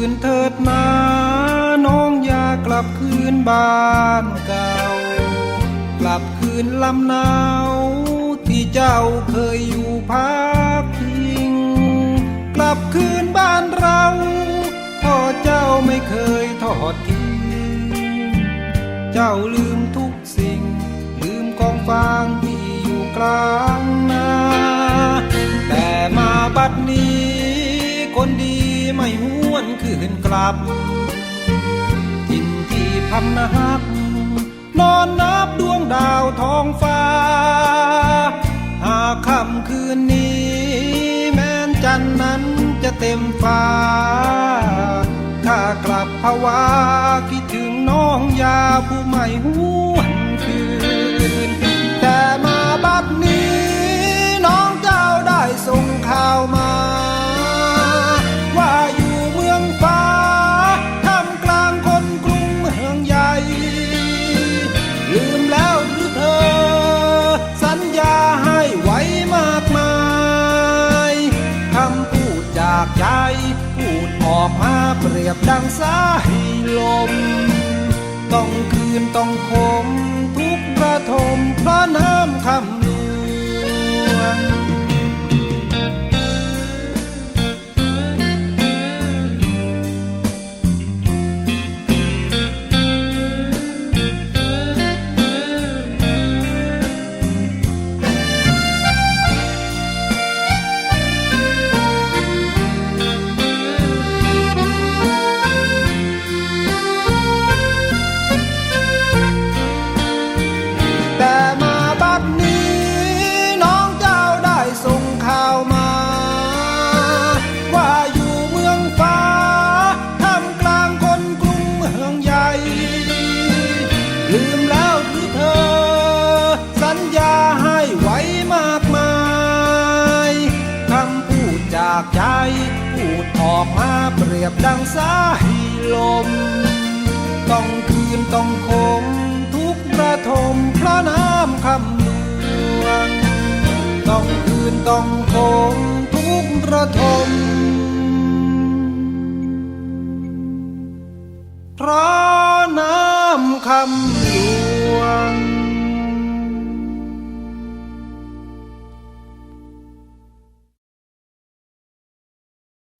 ตื่นเถิดนาน้องอย่ากลับคืนบ้านเก่า กลับคืนลำนาวที่เจ้าเคยอยู่พักพิง กลับคืนบ้านเราพ่อเจ้าไม่เคยทอดทิ้ง เจ้าลืมทุกสิ่ง ลืมกองฟางที่อยู่กลางนา แต่มาบัดนี้ กลับทินที่พำนัก นอนนับดวงดาวท้องฟ้า หากค่ำคืนนี้ แม้นจันนั้นจะเต็มฟ้าข้ากลับภาวะคิดถึงน้องยาผู้ไม่หู พูดออกมาเปรียบดังสายลม ต้องคืนต้องคมทุกระทมเพราะน้ำคำ ออกมาเปรียบดังสายลม ต้องคืนต้องคมทุกระทมเพราะน้ำคำลวงต้องคืนต้องคมทุกระทมเพราะน้ำคำลวง